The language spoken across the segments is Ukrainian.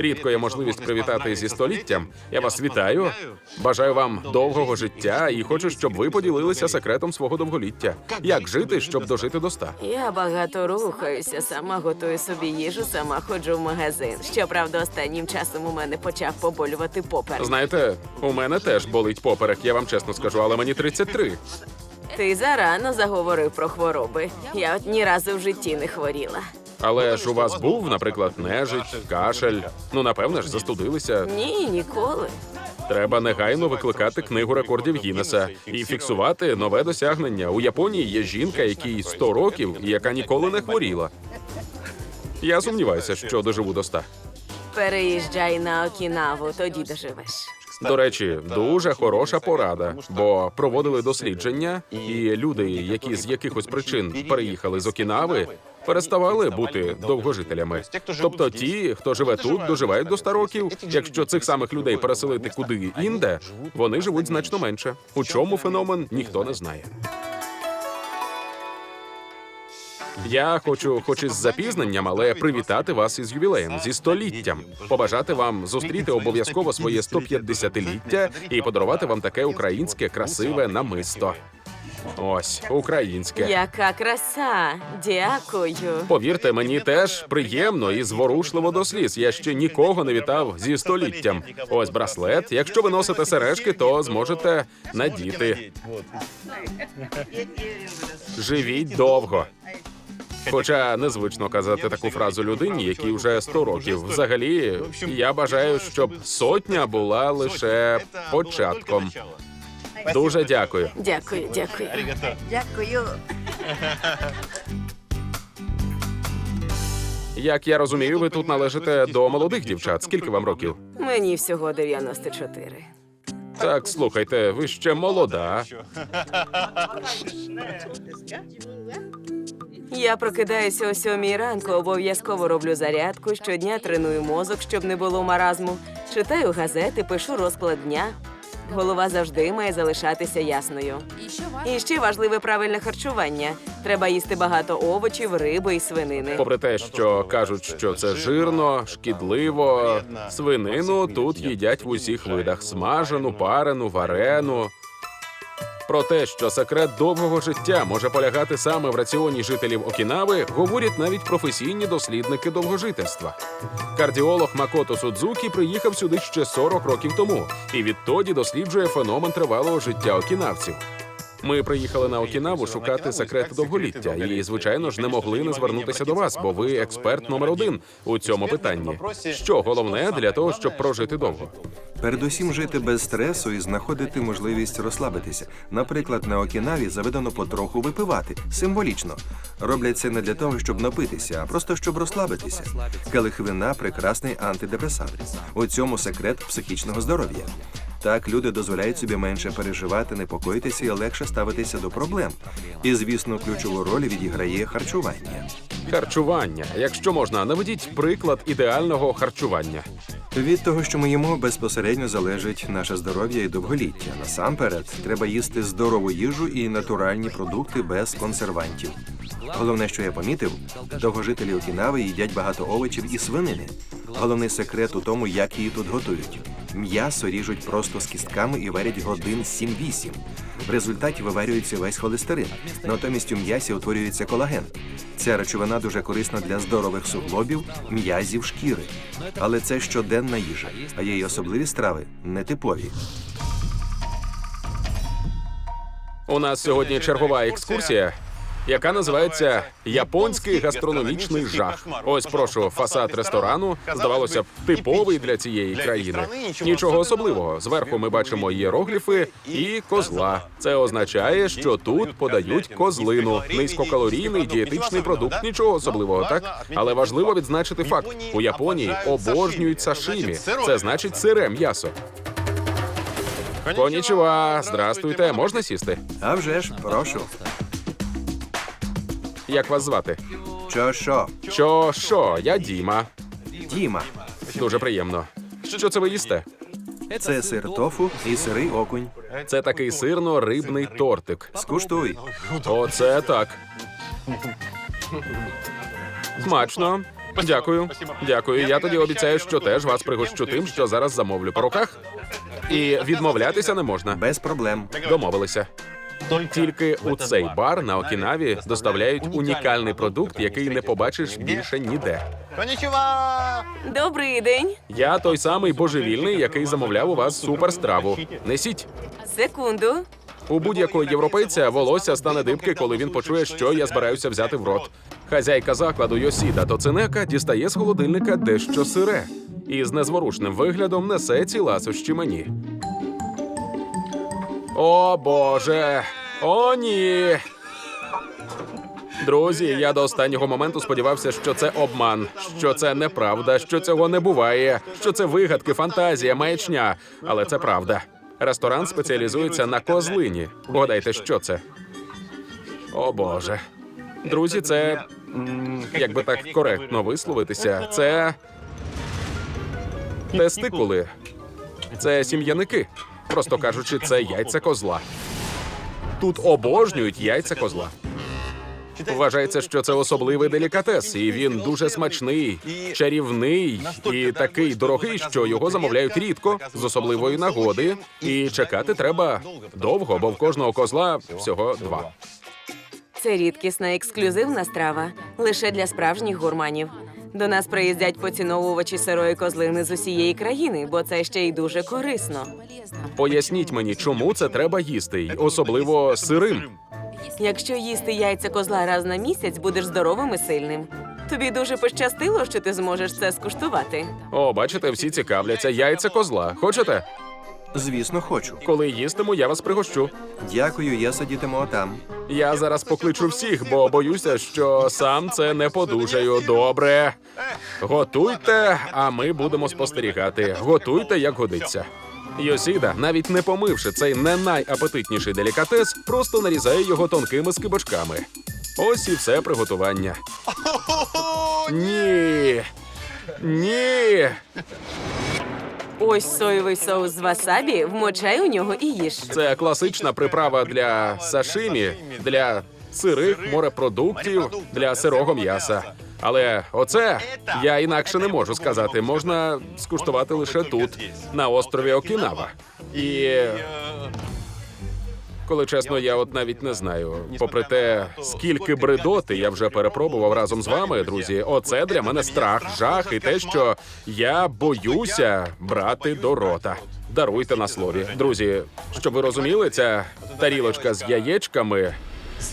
Рідко є можливість привітати зі століттям. Я вас вітаю. Бажаю вам довгого життя і хочу, щоб ви поділилися секретом свого довголіття. Як жити, щоб дожити до ста? Я багато рухаюся, сама готую собі їжу, сама ходжу в магазин. Щоправда, останнім часом у мене почав поболювати поперек. Знаєте, у мене теж болить поперек, я вам чесно скажу, але мені 33. Ти зарано заговорив про хвороби. Я от ні разу в житті не хворіла. Але ж у вас був, наприклад, нежить, кашель. Ну, напевне ж, застудилися. Ні, ніколи. Треба негайно викликати книгу рекордів Гіннеса і фіксувати нове досягнення. У Японії є жінка, якій 100 років і яка ніколи не хворіла. Я сумніваюся, що доживу до 100. Переїжджай на Окінаву, тоді доживеш. До речі, дуже хороша порада, бо проводили дослідження, і люди, які з якихось причин переїхали з Окінави, переставали бути довгожителями. Тобто ті, хто живе тут, доживають до 100 років. Якщо цих самих людей переселити куди інде, вони живуть значно менше. У чому феномен ніхто не знає. Я хочу, хоч із запізненням, але привітати вас із ювілеєм зі століттям, побажати вам зустріти обов'язково своє 150-ліття і подарувати вам таке українське красиве намисто. Ось українське. Яка краса! Дякую. Повірте, мені теж приємно і зворушливо до сліз. Я ще нікого не вітав зі століттям. Ось браслет. Якщо ви носите сережки, то зможете надіти. Живіть довго. Хоча незвично казати таку фразу людині, якій вже 100 років. Взагалі, я бажаю, щоб сотня була лише початком. Дуже дякую. Дякую, дякую. Дякую. Як я розумію, ви тут належите до молодих дівчат. Скільки вам років? Мені всього 94. Так, слухайте, ви ще молода. Я прокидаюся о сьомій ранку, обов'язково роблю зарядку, щодня треную мозок, щоб не було маразму. Читаю газети, пишу розклад дня. Голова завжди має залишатися ясною. І ще важливе правильне харчування. Треба їсти багато овочів, риби і свинини. Попри те, що кажуть, що це жирно, шкідливо, свинину тут їдять в усіх видах: смажену, парену, варену. Про те, що секрет довгого життя може полягати саме в раціоні жителів Окінави, говорять навіть професійні дослідники довгожительства. Кардіолог Макото Судзукі приїхав сюди ще 40 років тому і відтоді досліджує феномен тривалого життя окінавців. Ми приїхали на Окінаву шукати секрет довголіття, і звичайно ж не могли не звернутися до вас, бо ви експерт номер один у цьому питанні. Що головне для того, щоб прожити довго? Передусім жити без стресу і знаходити можливість розслабитися. Наприклад, на Окінаві заведено потроху випивати символічно. Роблять це не для того, щоб напитися, а просто щоб розслабитися. Келих вина прекрасний антидепресант. У цьому секрет психічного здоров'я. Так люди дозволяють собі менше переживати, непокоїтися і легше ставитися до проблем. І, звісно, ключову роль відіграє харчування. Харчування. Якщо можна, наведіть приклад ідеального харчування. Від того, що ми їмо, безпосередньо залежить наше здоров'я і довголіття. Насамперед, треба їсти здорову їжу і натуральні продукти без консервантів. Головне, що я помітив, довгожителі Окінави їдять багато овочів і свинини. Головний секрет у тому, як її тут готують. М'ясо ріжуть просто з кістками і варять годин 7-8. В результаті виварюється весь холестерин. Натомість у м'ясі утворюється колаген. Ця речовина дуже корисна для здорових суглобів, м'язів, шкіри. Але це щоденна їжа, а й особливі страви, нетипові. У нас сьогодні чергова екскурсія, яка називається Японський гастрономічний жах. Ось прошу фасад ресторану. Здавалося б, типовий для цієї країни. Нічого особливого. Зверху ми бачимо ієрогліфи і козла. Це означає, що тут подають козлину. Низькокалорійний дієтичний продукт. Нічого особливого, так але важливо відзначити факт: у Японії обожнюють сашимі. Це значить сире м'ясо. Конічува, здрастуйте, можна сісти? А вже ж, прошу. Як вас звати? Що що? Що, що, я Діма. Діма. Дуже приємно. Що це ви їсте? Це сир тофу і сирий окунь. Це такий сирно-рибний тортик. Скуштуй. Оце так. Смачно. Дякую. Дякую. Я тоді обіцяю, що теж вас пригощу тим, що зараз замовлю по руках. І відмовлятися не можна. Без проблем. Домовилися. Тільки у цей бар на Окінаві доставляють унікальний продукт, який не побачиш більше ніде. Конічува! Добрий день. Я той самий божевільний, який замовляв у вас суперстраву. Несіть. Секунду. У будь-якого європейця волосся стане дибки, коли він почує, що я збираюся взяти в рот. Хазяйка закладу Йосіда Тоцинека дістає з холодильника дещо сире і з незворушним виглядом несе ці ласощі мені. О Боже! О, ні! Друзі, я до останнього моменту сподівався, що це обман, що це неправда, що цього не буває, що це вигадки, фантазія, маячня. Але це правда. Ресторан спеціалізується на козлині. Вгадайте, що це? О Боже. Друзі, це як би так коректно висловитися, це тестикули. Це сім'яники. Просто кажучи, це яйця козла. Тут обожнюють яйця козла. Вважається, що це особливий делікатес, і він дуже смачний, чарівний і такий дорогий, що його замовляють рідко з особливої нагоди. І чекати треба довго, бо в кожного козла всього два. Це рідкісна ексклюзивна страва лише для справжніх гурманів. До нас приїздять поціновувачі сирої козлини з усієї країни, бо це ще й дуже корисно. Поясніть мені, чому це треба їсти, й особливо сирим. Якщо їсти яйця козла раз на місяць, будеш здоровим і сильним. Тобі дуже пощастило, що ти зможеш це скуштувати. О, бачите, всі цікавляться. Яйця козла. Хочете? Звісно, хочу. Коли їстиму, я вас пригощу. Дякую, я сидітиму отам. Я зараз покличу всіх, бо боюся, що сам це не подужаю. Добре. Готуйте, а ми будемо спостерігати. Готуйте, як годиться. Йосіда, навіть не помивши цей не найапетитніший делікатес, просто нарізає його тонкими скибочками. Ось і все приготування. Ні. Ні. Ось соєвий соус з васабі, вмочай у нього і їж. Це класична приправа для сашимі, для сирих морепродуктів, для сирого м'яса. Але оце я інакше не можу сказати. Можна скуштувати лише тут, на острові Окінава. І коли чесно, я от навіть не знаю. Попри те, скільки бредоти я вже перепробував разом з вами, друзі. Оце для мене страх, жах і те, що я боюся брати до рота. Даруйте на слові, друзі. Щоб ви розуміли, ця тарілочка з яєчками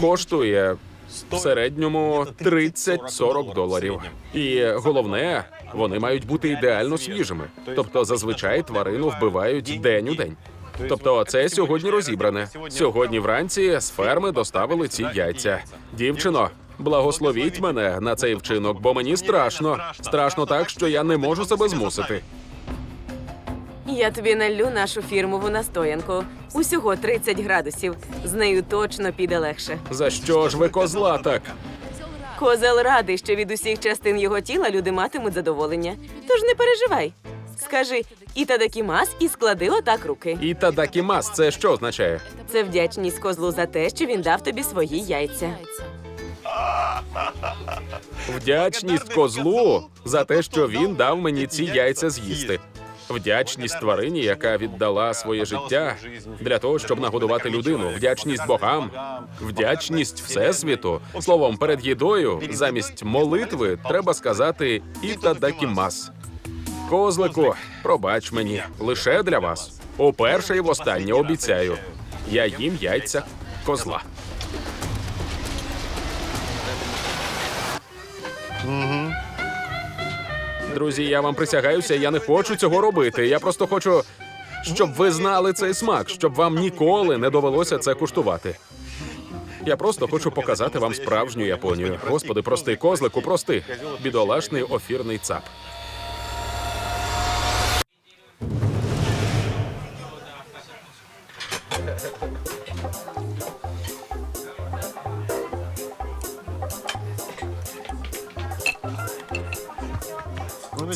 коштує в середньому 30-40 доларів. І головне, вони мають бути ідеально свіжими. Тобто, зазвичай тварину вбивають день у день. Тобто, це сьогодні розібране. Сьогодні вранці з ферми доставили ці яйця. Дівчино, благословіть мене на цей вчинок, бо мені страшно. Страшно так, що я не можу себе змусити. Я тобі налью нашу фірмову настоянку. Усього 30 градусів. З нею точно піде легше. За що ж ви козла так? Козел радий, що від усіх частин його тіла люди матимуть задоволення. Тож не переживай. Скажи ітадакімас і склади отак руки. І тадакімас, це що означає? Це вдячність козлу за те, що він дав тобі свої яйця. Вдячність козлу за те, що він дав мені ці яйця з'їсти. Вдячність тварині, яка віддала своє життя для того, щоб нагодувати людину. Вдячність богам, вдячність всесвіту. Словом, перед їдою замість молитви треба сказати ітадакімас. Козлику, пробач мені, лише для вас. Уперше і востаннє обіцяю. Я їм яйця козла. Друзі, я вам присягаюся, я не хочу цього робити. Я просто хочу, щоб ви знали цей смак, щоб вам ніколи не довелося це куштувати. Я просто хочу показати вам справжню Японію. Господи, прости, козлику, прости. Бідолашний офірний цап.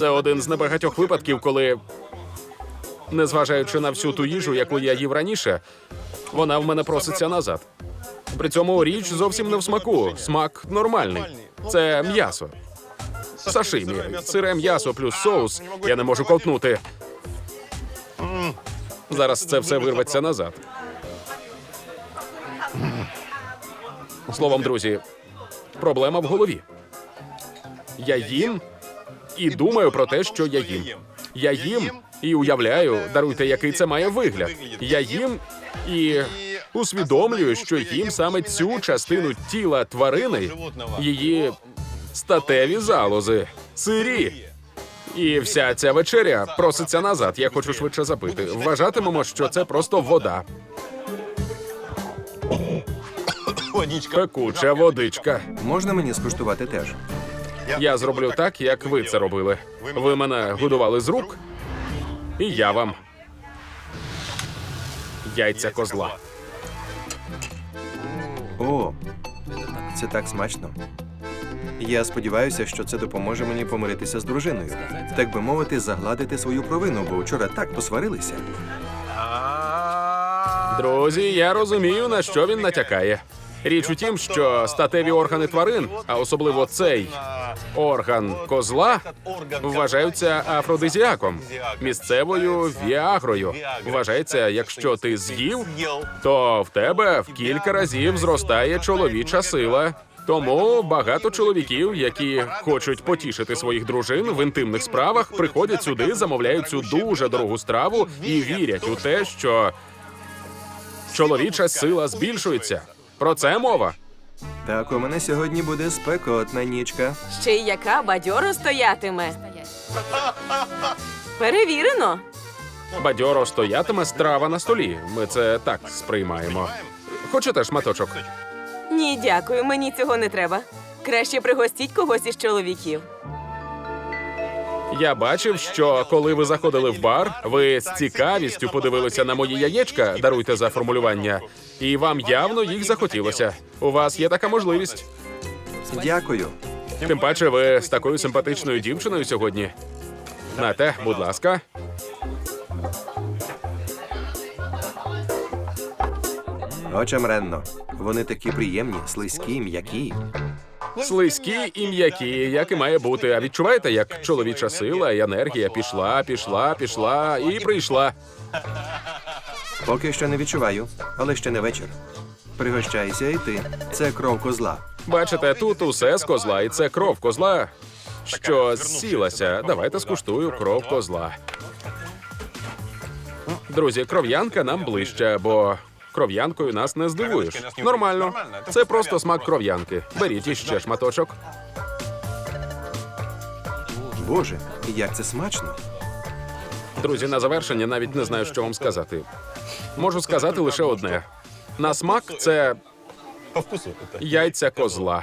Це один з небагатьох випадків, коли, незважаючи на всю ту їжу, яку я їв раніше, вона в мене проситься назад. При цьому річ зовсім не в смаку. Смак нормальний. Це м'ясо. Сашимі, сире м'ясо плюс соус. Я не можу ковтнути. Зараз це все вирветься назад. Словом, друзі, проблема в голові. Я їм і думаю про те, що я їм. Я їм і уявляю, даруйте, який це має вигляд. Я їм і усвідомлюю, що їм саме цю частину тіла тварини, її статеві залози, сирі. І вся ця вечеря проситься назад. Я хочу швидше запити. Вважатимемо, що це просто вода. Пекуча водичка. Можна мені скуштувати теж? Я зроблю так, як ви це робили. Ви мене годували з рук, і я вам. Яйця козла. О, це так смачно. Я сподіваюся, що це допоможе мені помиритися з дружиною. Так би мовити, загладити свою провину, бо вчора так посварилися. Друзі, я розумію, на що він натякає. Річ у тім, що статеві органи тварин, а особливо цей орган козла, вважаються афродизіаком, місцевою віагрою. Вважається, якщо ти з'їв, то в тебе в кілька разів зростає чоловіча сила. Тому багато чоловіків, які хочуть потішити своїх дружин в інтимних справах, приходять сюди, замовляють цю дуже дорогу страву і вірять у те, що чоловіча сила збільшується. Про це мова. Так, у мене сьогодні буде спекотна нічка. Ще й яка бадьоро стоятиме. Перевірено. Бадьоро стоятиме страва на столі. Ми це так сприймаємо. Хочете шматочок? Ні, дякую, мені цього не треба. Краще пригостіть когось із чоловіків. Я бачив, що коли ви заходили в бар, ви з цікавістю подивилися на мої яєчка, даруйте за формулювання, і вам явно їх захотілося. У вас є така можливість. Дякую. Тим паче, ви з такою симпатичною дівчиною сьогодні. Нате, будь ласка. Очам ренно. Вони такі приємні, слизькі, м'які. Слизькі і м'які, як і має бути. А відчуваєте, як чоловіча сила і енергія пішла, пішла, пішла і прийшла. Поки що не відчуваю, але ще не вечір. Пригощайся і ти. Це кров козла. Бачите, тут усе з козла, і це кров козла, що зсілася. Давайте скуштую кров козла. Друзі, кров'янка нам ближче, бо кров'янкою нас не здивуєш. Нормально. Це просто смак кров'янки. Беріть іще шматочок. Боже, як це смачно! Друзі, на завершення навіть не знаю, що вам сказати. Можу сказати лише одне: на смак це яйця козла.